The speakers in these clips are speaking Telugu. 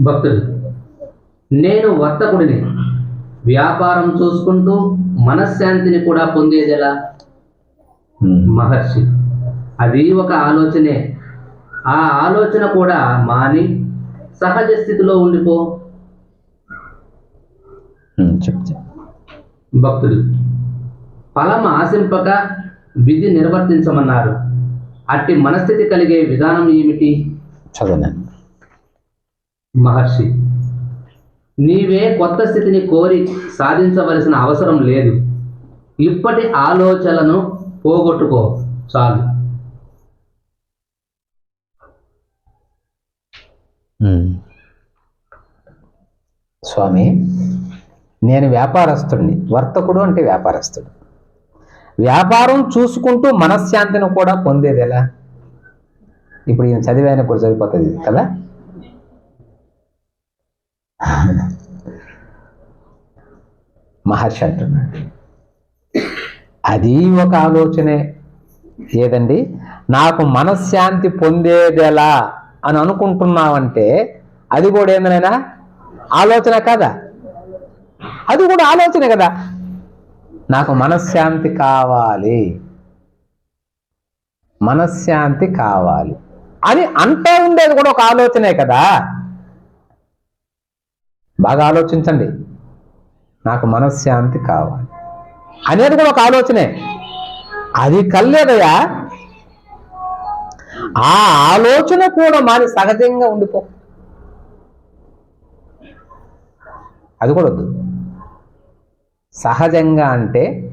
భక్తుడు. నేను వర్తకుడిని. వ్యాపారం చూసుకుంటూ మనశ్శాంతిని కూడా పొందేదెలా? ఉమ్. మహర్షి అది ఒక ఆలోచనే. ఆ ఆలోచన కూడా మాని సహజ స్థితిలో ఉండిపో. భక్తుడు ఫలం ఆశింపక విధి నిర్వర్తించమన్నారు. అట్టి మనస్థితి కలిగే విధానం ఏమిటి? చదవనండి మహర్షి నీవే కొత్త స్థితిని కోరి సాధించవలసిన అవసరం లేదు. ఇప్పటి ఆలోచనలను పోగొట్టుకో చాలు. స్వామి నేను వ్యాపారస్తుడిని వర్తకుడు అంటే వ్యాపారస్తుడు. వ్యాపారం చూసుకుంటూ మనశ్శాంతిని కూడా పొందేది ఎలా? ఇప్పుడు ఈయన చదివాయన కూడా సరిపోతుంది కదా? మహర్షి అంటున్నాడు. అది ఒక ఆలోచనే. ఏదండి? నాకు మనశ్శాంతి పొందేదెలా అని అనుకుంటున్నావంటే అది కూడా ఏందనైనా? ఆలోచన కదా? అది కూడా ఆలోచనే కదా. నాకు మనశ్శాంతి కావాలి. మనశ్శాంతి కావాలి. అని అంటూ ఉండేది కూడా ఒక ఆలోచనే కదా. బాగా ఆలోచించండి. నాకు మనశ్శాంతి కావాలి. అనేది కూడా ఒక ఆలోచనే. అది కల్లేదయా ఆ ఆలోచన కూడా మాని సహజంగా ఉండిపో. అది కూడా వద్దు. సహజంగా అంటే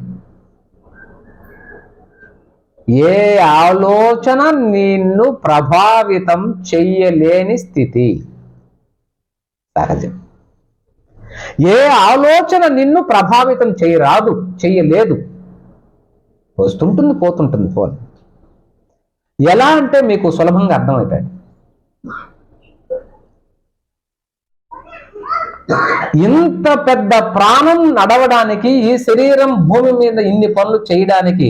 ఏ ఆలోచన నిన్ను ప్రభావితం చెయ్యలేని స్థితి. సహజం. ఏ ఆలోచన నిన్ను ప్రభావితం చేయరాదు చేయలేదు. వస్తుంటుంది పోతుంటుంది ఫోన్ ఎలా అంటే మీకు సులభంగా అర్థమవుతాయి. ఇంత పెద్ద ప్రాణం నడవడానికి ఈ శరీరం భూమి మీద ఇన్ని పనులు చేయడానికి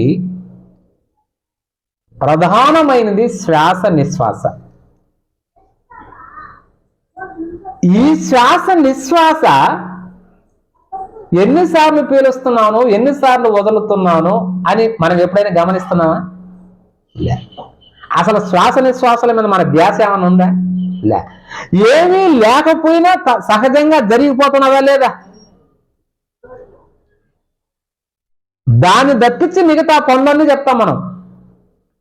ప్రధానమైనది శ్వాస నిశ్వాస. ఈ శ్వాస నిశ్వాస ఎన్నిసార్లు పీలుస్తున్నాను ఎన్నిసార్లు వదులుతున్నాను అని మనం ఎప్పుడైనా గమనిస్తున్నామా లే. అసలు శ్వాస నిశ్వాసాల మీద మన ధ్యాస ఏమైనా ఉందా? లే. ఏమీ లేకపోయినా సహజంగా జరిగిపోతున్నదా లేదా? దాన్ని తప్పించి మిగతా పనులన్నీ చెప్తాం మనం.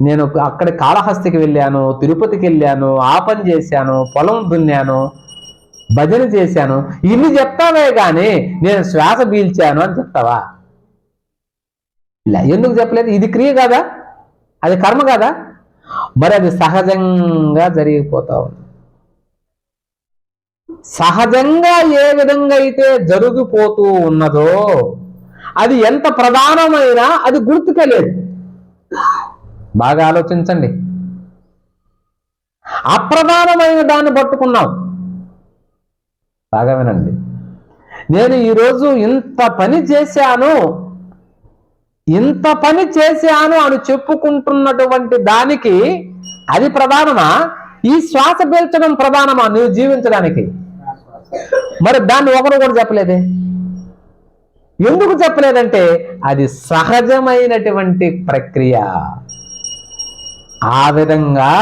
నేను అక్కడ కాళహస్తికి వెళ్ళాను తిరుపతికి వెళ్ళాను ఆ పని చేశాను పొలం దున్నాను భజన చేశాను. ఇన్ని చెప్తావే కానీ నేను శ్వాస పీల్చాను అని చెప్తావా? ఎందుకు చెప్పలేదు? ఇది క్రియ కాదా? అది కర్మ కాదా? మరి అది సహజంగా జరిగిపోతా ఉంది. సహజంగా ఏ విధంగా అయితే జరిగిపోతూ ఉన్నదో అది ఎంత ప్రధానమైనా అది గుర్తుకెలేదు బాగా ఆలోచించండి. అప్రధానమైన దాన్ని పట్టుకున్నాం. బాగా వినండి. నేను ఈరోజు ఇంత పని చేశాను ఇంత పని చేశాను అని చెప్పుకుంటున్నటువంటి దానికి అది ప్రధానమా? ఈ శ్వాస పీల్చడం ప్రధానమా నువ్వు జీవించడానికి? మరి దాన్ని ఒకరు కూడా చెప్పలేదే? ఎందుకు చెప్పలేదంటే అది సహజమైనటువంటి ప్రక్రియ. ఆ విధంగా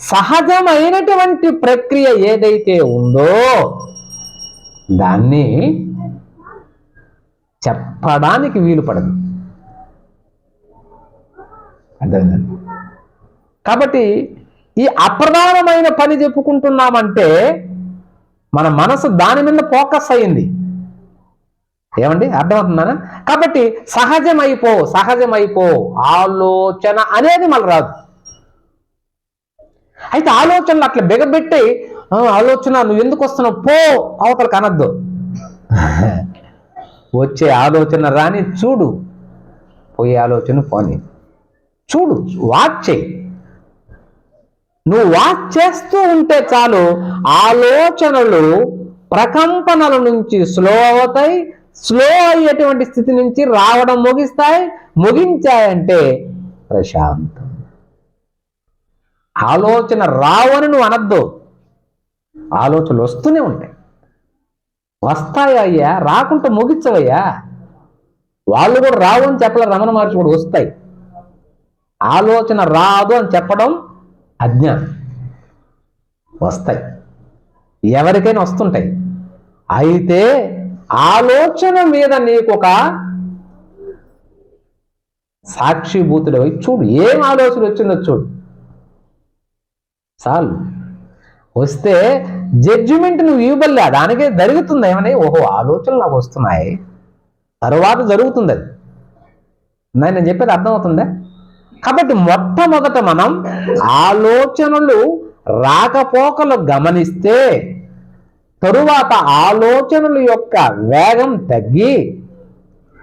సహజమైనటువంటి ప్రక్రియ ఏదైతే ఉందో దాన్ని చెప్పడానికి వీలు పడదు. అర్థమైందండి కాబట్టి ఈ అప్రధానమైన పని చెప్పుకుంటున్నామంటే మన మనసు దాని మీద ఫోకస్ అయింది. ఏమండి? అర్థమవుతుందా కాబట్టి సహజమైపో సహజమైపో ఆలోచన అనేది మళ్ళీ రాదు. అయితే ఆలోచనలు అట్లా బిగబెట్టి ఆలోచన నువ్వు ఎందుకు వస్తున్నావు? పో అవతల కనద్దు వచ్చే ఆలోచన రాని చూడు. పోయే ఆలోచన పోని. చూడు వాచ్ చేయి నువ్వు వాచ్ చేస్తూ ఉంటే చాలు ఆలోచనలు ప్రకంపనల నుంచి స్లో అవుతాయి స్లో అయ్యేటువంటి స్థితి నుంచి రావడం ముగిస్తాయి ముగించాయంటే ప్రశాంతం. ఆలోచన రావని నువ్వు అనద్దు. ఆలోచనలు వస్తూనే ఉంటాయి. వస్తాయా అయ్యా? రాకుండా ముగించవయ్యా వాళ్ళు కూడా రావు అని చెప్పలే రమణ మహర్షి కూడా వస్తాయి. ఆలోచన రాదు అని చెప్పడం అజ్ఞానం. వస్తాయి. ఎవరికైనా వస్తుంటాయి. అయితే ఆలోచన మీద నీకు ఒక సాక్షిభూతుడు చూడు. ఏం ఆలోచన వచ్చిందో చూడు. చాలు. వస్తే జడ్జిమెంట్ నువ్వు ఇవ్వబల్లే దానికే జరుగుతుంది ఏమని? ఓహో ఆలోచనలు నాకు వస్తున్నాయి. తరువాత జరుగుతుంది అది. నేను చెప్పేది అర్థమవుతుందా? కాబట్టి మొట్టమొదట మనం ఆలోచనలు రాకపోకలు గమనిస్తే తరువాత ఆలోచనల యొక్క వేగం తగ్గి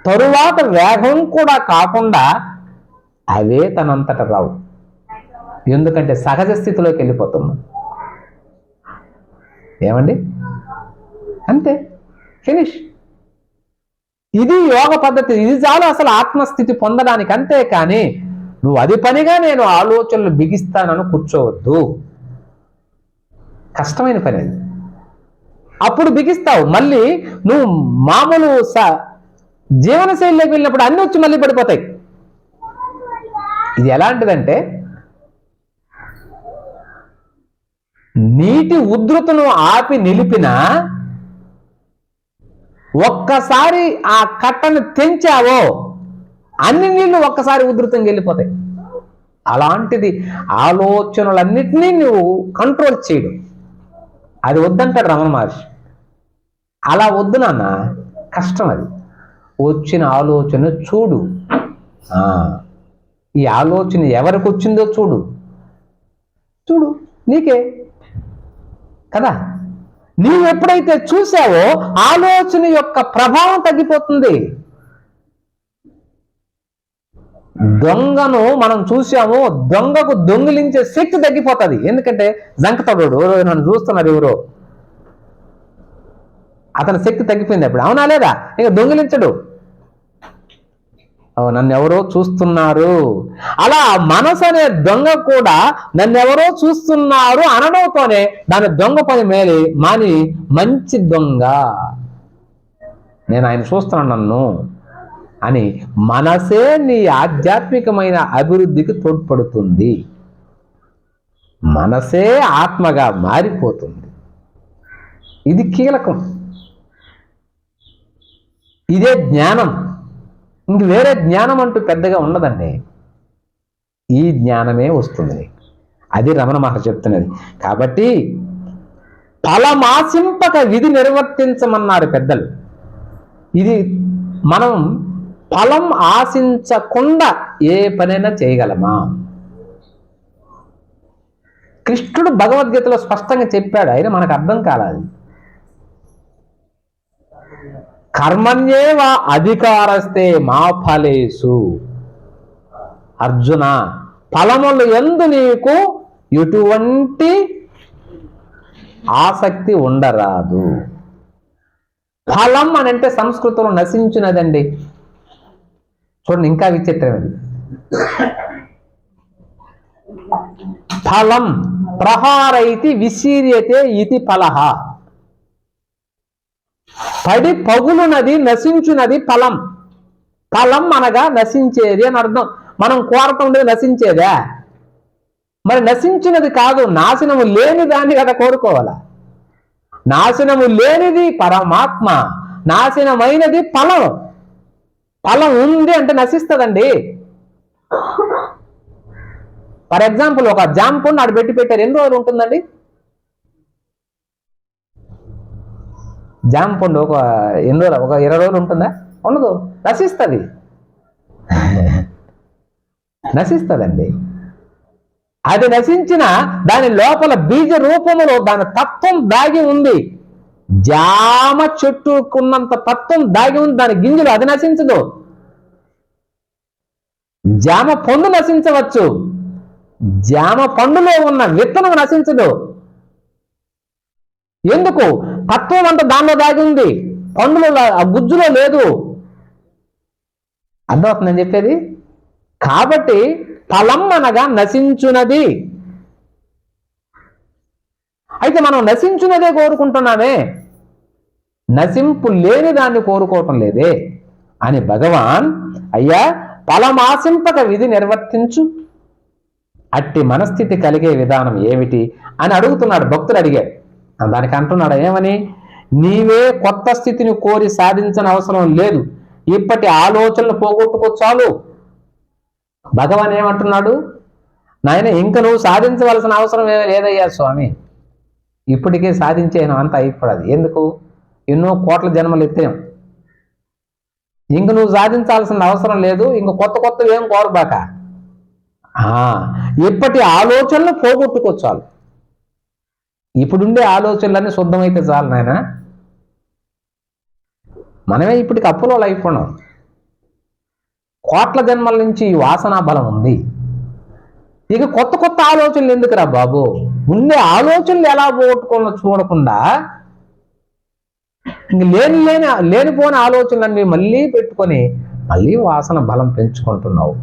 తరువాత వేగం కూడా కాకుండా అవే తనంతట రావు. ఎందుకంటే సహజ స్థితిలోకి వెళ్ళిపోతున్నాం. ఏమండి? అంతే. ఫినిష్. ఇది యోగ పద్ధతి. ఇది చాలు అసలు ఆత్మస్థితి పొందడానికి అంతే కానీ నువ్వు అది పనిగా నేను ఆలోచనలు బిగిస్తానని కూర్చోవద్దు. కష్టమైన పని అది. అప్పుడు బిగిస్తావు. మళ్ళీ నువ్వు మామూలు స- జీవనశైలిలోకి వెళ్ళినప్పుడు అన్ని వచ్చి మళ్ళీ పడిపోతాయి. ఇది ఎలాంటిదంటే నీటి ఉధృతను ఆపి నిలిపిన ఒక్కసారి ఆ కట్టను తెంచావో అన్ని నీళ్ళు ఒక్కసారి ఉధృతంగా వెళ్ళిపోతాయి. అలాంటిది ఆలోచనలన్నిటినీ నువ్వు కంట్రోల్ చేయడం. అది వద్దంటాడు రమణ మహర్షి. అలా వద్దు నాన్న కష్టం అది. వచ్చిన ఆలోచన చూడు. ఈ ఆలోచన ఎవరికి వచ్చిందో చూడు. చూడు నీకే. కదా? నీవు ఎప్పుడైతే చూసావో ఆలోచన యొక్క ప్రభావం తగ్గిపోతుంది. దొంగను మనం చూసాము దొంగకు దొంగిలించే శక్తి తగ్గిపోతుంది. ఎందుకంటే జంకతడు నన్ను చూస్తున్నారు ఎవరో. అతని శక్తి తగ్గిపోయింది అప్పుడు. అవునా లేదా? ఇక దొంగిలించడు. నన్ను ఎవరో చూస్తున్నారు. అలా మనసు అనే దొంగ కూడా నన్ను ఎవరో చూస్తున్నారు అనడంతోనే దాని దొంగ పని మేలి మాని మంచి దొంగ. నేను ఆయన చూస్తున్నాను నన్ను అని మనసే నీ ఆధ్యాత్మికమైన అభివృద్ధికి తోడ్పడుతుంది. మనసే ఆత్మగా మారిపోతుంది. ఇది కీలకం. ఇదే జ్ఞానం. ఇంక వేరే జ్ఞానం అంటూ పెద్దగా ఉండదండి. ఈ జ్ఞానమే వస్తుంది. అది రమణ మహర్షి చెప్తున్నది. కాబట్టి ఫలమాసింపక విధి నిర్వర్తించమన్నారు పెద్దలు. ఇది మనం ఫలం ఆశించకుండా ఏ పనైనా చేయగలమా? కృష్ణుడు భగవద్గీతలో స్పష్టంగా చెప్పాడు. అయినా మనకు అర్థం కాలేదు. కర్మణ్యేవ అధికారస్తే మా ఫలేసు. అర్జున ఫలములు ఎందు నీకు ఎటువంటి ఆసక్తి ఉండరాదు. ఫలం అని అంటే సంస్కృతంలో నశించినదండి. చూడండి ఇంకా విచిత్రం అది ఫలం ప్రహారైతి విశీర్యతే ఇది ఫలహ. పడి పగులునది నశించునది ఫలం. ఫలం అనగా నశించేది అని అర్థం. మనం కోరకుండేది నశించేదా? మరి నశించినది కాదు నాశనము లేని దాన్ని కదా కోరుకోవాలా? నాశనము లేనిది పరమాత్మ నాశనమైనది ఫలం. ఫలం ఉంది అంటే నశిస్తుందండి. ఫర్ ఎగ్జాంపుల్ ఒక జామ పండు పెట్టి పెట్టారు. ఎన్ని రోజులు ఉంటుందండి? జామ పండు ఒక ఎన్ని రోజులు ఒక ఇరవై రోజులు ఉంటుందా? ఉండదు. నశిస్తుంది. నశిస్తుందండి. అది నశించిన దాని లోపల బీజ రూపములో దాని తత్వం దాగి ఉంది. జామ చెట్టుకున్నంత తత్వం దాగి ఉంది. దాని గింజలు అది నశించదు. జామ పండు నశించవచ్చు. జామ పండులో ఉన్న విత్తనం నశించదు. ఎందుకు? తత్వం అంతా దానిలో దాగింది. పండులో ఆ గుజ్జులో లేదు. అర్థమవుతుంది నేను చెప్పేది? కాబట్టి ఫలం అనగా నశించునది. అయితే మనం నశించున్నదే కోరుకుంటున్నామే. నశింపు లేని దాన్ని కోరుకోవటం లేదే. అని భగవాన్ అయ్యా ఫలమాశింపక విధి నిర్వర్తించు. అట్టి మనస్థితి కలిగే విధానం ఏమిటి? అని అడుగుతున్నాడు భక్తులు అడిగాడు దానికి అంటున్నాడు ఏమని? నీవే కొత్త స్థితిని కోరి సాధించని అవసరం లేదు. ఇప్పటి ఆలోచనలు పోగొట్టుకో చాలు. భగవాన్ ఏమంటున్నాడు? నాయన ఇంక నువ్వు సాధించవలసిన అవసరం ఏమీ లేదయ్యా స్వామి. ఇప్పటికే సాధించేయను అంత అయిపోదు ఎందుకు? ఎన్నో కోట్ల జన్మలు ఎత్తాం. ఇంక నువ్వు సాధించాల్సిన అవసరం లేదు. ఇంక కొత్త కొత్తవి ఏం కోరబాక. ఇప్పటి ఆలోచనలు పోగొట్టుకో ఇప్పుడుండే ఆలోచనలన్నీ శుద్ధమైతే చాలు నాయన. మనమే ఇప్పటికి అప్పులో అయిపోయినాం కోట్ల జన్మల నుంచి ఈ వాసనా బలం ఉంది. ఇక కొత్త కొత్త ఆలోచనలు ఎందుకురా బాబు? ఉండే ఆలోచనలు ఎలా పోగొట్టుకున్న చూడకుండా ఇంక లేని లేని లేనిపోని ఆలోచనలన్నీ మళ్ళీ పెట్టుకొని మళ్ళీ వాసన బలం పెంచుకుంటున్నావు.